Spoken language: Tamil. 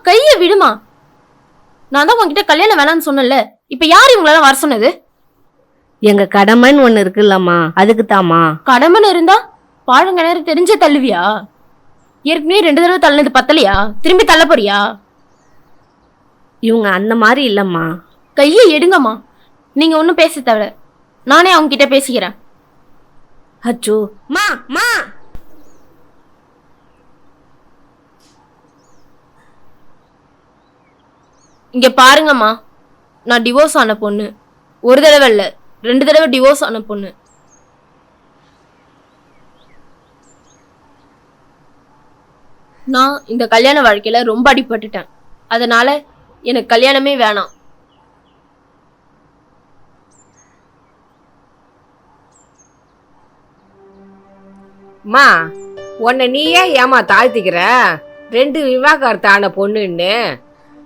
கையை விடுமா? நான் தான் உன்கிட்ட கல்யாணம் வேணாம்னு சொன்னேன்ல இப்ப யார் இவங்களெல்லாம் வர சொன்னது? எங்க கடமைன்னு ஒண்ணு இருக்குல்லம்மா அதுக்கு தாமா கடமைன்னு இருந்தா பாழங்கிணறு தெரிஞ்சே தள்ளுவியா? ஏற்கனவே ரெண்டு தடவை தள்ளினது பத்தலையா? திரும்பி தள்ள போறியா? இவங்க அந்த மாதிரி இல்லம்மா. கையை எடுங்கம்மா. நீங்க ஒன்றும் பேச தேவை நானே அவங்க கிட்ட பேசிக்கிறேன். அச்சோ. மா மா. இங்க பாருங்கம்மா. நான் டிவோர்ஸ் ஆன பொண்ணு. ஒரு தடவை இல்ல. ரெண்டு தடவை டிவோர்ஸ் ஆன பொண்ணு. நான் இந்த கல்யாண வாழ்க்கையில ரொம்ப அடிபட்டுட்டேன். அதனால எனக்கு கல்யாணமே வேணாம். மா உன்னை நீயே ஏமா தாழ்த்திக்கிற? ரெண்டு விவாகரத்தான ஆன பொண்ணுன்னு.